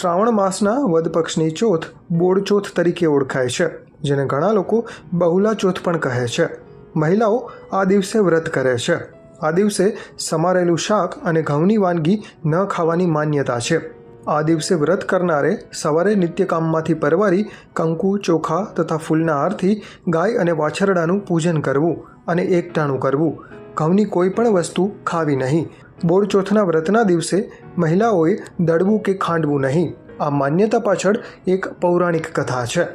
શ્રાવણ માસના વદ પક્ષની ચોથ બોડ ચોથ તરીકે ઓળખાય છે, જેને ઘણા લોકો બહુલા ચોથ પણ કહે છે. મહિલાઓ આ દિવસે વ્રત કરે છે. આ દિવસે સમારેલું શાક અને ઘઉંની વાનગી ન ખાવાની માન્યતા છે. આ દિવસે વ્રત કરનારે સવારે નિત્યકામમાંથી પરવારી કંકુ, ચોખા તથા ફૂલના હારથી ગાય અને વાછરડાનું પૂજન કરવું અને એકટાણું કરવું. ઘઉંની કોઈ પણ વસ્તુ ખાવી નહીં. બોડ ચોથના વ્રતના દિવસે મહિલાઓએ દળવું કે ખાંડવું નહીં. આ માન્યતા પાછળ એક પૌરાણિક કથા છે.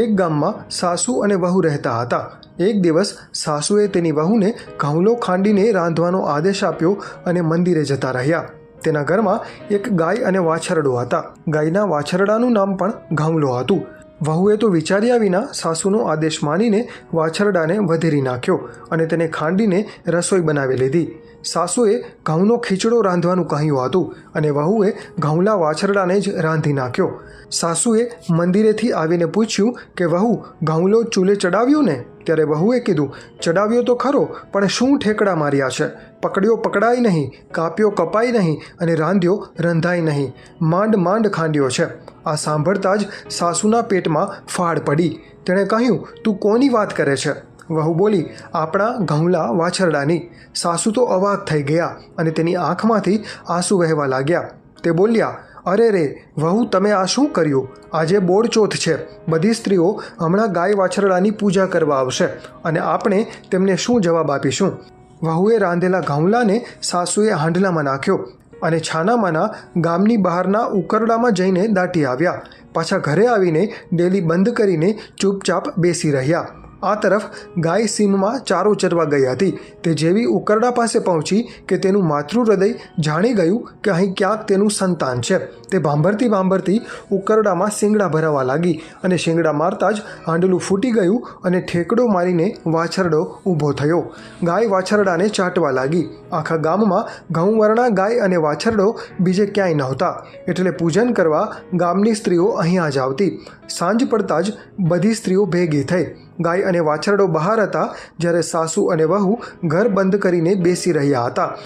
એક ગામમાં સાસુ અને વહુ રહેતા હતા. એક દિવસ સાસુએ તેની વહુને ઘઉંલો ખાંડીને રાંધવાનો આદેશ આપ્યો અને મંદિરે જતા રહ્યા. તેના ઘરમાં એક ગાય અને વાછરડો હતા. ગાયના વાછરડાનું નામ પણ ઘઉંલો હતું. વહુએ તો વિચાર્યા વિના સાસુનો આદેશ માનીને વાછરડાને વધેરી નાખ્યો અને તેને ખાંડીને રસોઈ બનાવી લીધી. સાસુએ ઘઉંનો ખીચડો રાંધવાનું કહ્યું હતું અને વહુએ ઘઉંલા વાછરડાને જ રાંધી નાખ્યો. સાસુએ મંદિરેથી આવીને પૂછ્યું કે, વહુ ઘઉંલો ચૂલે ચડાવ્યો ને? ત્યારે વહુએ કીધું, ચડાવ્યો તો ખરો, પણ શું ઠેકડા માર્યા છે? પકડ્યો પકડાય નહીં, કાપ્યો કપાય નહીં અને રાંધ્યો રંધાય નહીં. માંડ માંડ ખાંડ્યો છે. આ સાંભળતા જ સાસુના પેટમાં ફાળ પડી. તેણે કહ્યું, તું કોની વાત કરે છે? વહુ બોલી, આપણા ઘઉંલા વાછરડાની. સાસુ તો અવાક થઈ ગયા અને તેની આંખમાંથી આંસુ વહેવા લાગ્યા. તે બોલ્યા અરે રે, વહુ, તમે આ શું કર્યું? આજે બોડચોથ છે. બધી સ્ત્રીઓ હમણાં ગાય વાછરડાની પૂજા કરવા આવશે અને આપણે તેમને શું જવાબ આપીશું? વહુએ રાંધેલા ઘઉંલાને સાસુએ હાંડલામાં નાખ્યો અને છાનામાના ગામની બહારના ઉકરડામાં જઈને દાટી આવ્યા. પાછા ઘરે આવીને ડેલી બંધ કરીને ચૂપચાપ બેસી રહ્યા. આ તરફ ગાય સીમમાં ચારો ચરવા ગઈ હતી. તે જેવી ઉકરડા પાસે પહોંચી કે તેનું માતૃ હૃદય જાણી ગયું કે અહીં ક્યાંક તેનું સંતાન છે. તે ભાંભરતી ભાંભરતી ઉકરડામાં શિંગડા ભરાવા લાગી અને શિંગડા મારતા જ હાંડલું ફૂટી ગયું અને ઠેકડો મારીને વાછરડો ઊભો થયો. ગાય વાછરડાને ચાટવા લાગી. આખા ગામમાં ઘઉંવર્ણા ગાય અને વાછરડો બીજે ક્યાંય નહોતા. એટલે પૂજન કરવા ગામની સ્ત્રીઓ અહીંયા જ આવતી. સાંજ પડતા જ બધી સ્ત્રીઓ ભેગી થઈ. ગાય અને વાછરડો બહાર હતા જ્યારે સાસુ અને વહુ ઘર બંધ કરીને બેસી રહ્યા હતા.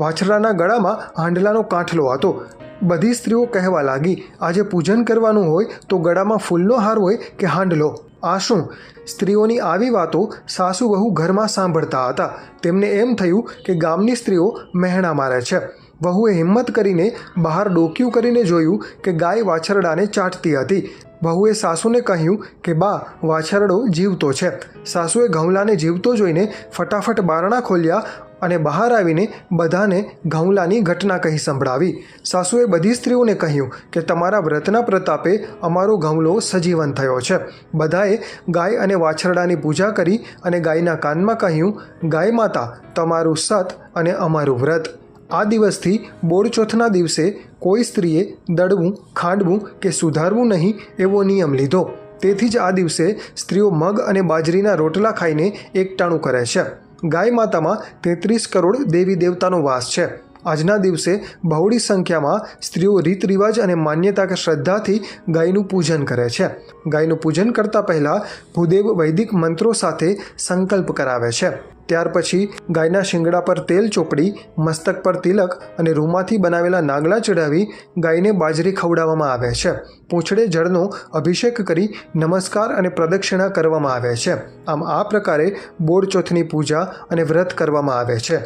વાછરડાના ગળામાં હાંડલાનો કાંઠલો હતો. બધી સ્ત્રીઓ કહેવા લાગી, આજે પૂજન કરવાનું હોય તો ગળામાં ફૂલનો હાર હોય કે હાંડલો? આ શું? સ્ત્રીઓની આવી વાતો સાસુ વહુ ઘરમાં સાંભળતા હતા. તેમને એમ થયું કે ગામની સ્ત્રીઓ મહેણા મારે છે. વહુએ હિંમત કરીને બહાર ડોક્યું કરીને જોયું કે ગાય વાછરડાને ચાટતી હતી. વહુએ સાસુને કહ્યું કે, બા, વાછરડો જીવતો છે. સાસુએ ઘઉંલાને જીવતો જોઈને ફટાફટ બારણા ખોલ્યા અને બહાર આવીને બધાને ઘઉંલાની ઘટના કહી સંભળાવી. સાસુએ બધી સ્ત્રીઓને કહ્યું કે, તમારા વ્રતના પ્રતાપે અમારો ઘઉંલો સજીવન થયો છે. બધાએ ગાય અને વાછરડાની પૂજા કરી અને ગાયના કાનમાં કહ્યું, ગાય માતા, તમારું સત અને અમારું વ્રત. આ દિવસથી બોડચોથના દિવસે કોઈ સ્ત્રીએ દળવું ખાંડવું કે સુધારવું નહીં એવો નિયમ લીધો. તેથી જ આ દિવસે સ્ત્રીઓ મગ અને બાજરીના રોટલા ખાઈને એકટાણું કરે છે. ગાય માતામાં તેત્રીસ કરોડ દેવી દેવતાનો વાસ છે. આજના દિવસે બહોળી સંખ્યામાં સ્ત્રીઓ રીત રિવાજ અને માન્યતા કે શ્રદ્ધાથી ગાયનું પૂજન કરે છે. ગાયનું પૂજન કરતાં પહેલાં ભૂદેવ વૈદિક મંત્રો સાથે સંકલ્પ કરાવે છે. ત્યાર પછી ગાયના શિંગડા પર તેલ ચોપડી, મસ્તક પર તિલક અને રૂમાંથી બનાવેલા નાગલા ચડાવી ગાયને બાજરી ખવડાવવામાં આવે છે. પૂંછડે જળનો અભિષેક કરી નમસ્કાર અને પ્રદક્ષિણા કરવામાં આવે છે. આમ આ પ્રકારે બોરચોથની પૂજા અને વ્રત કરવામાં આવે છે.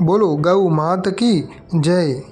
બોલો, ગૌ, માત કી જય.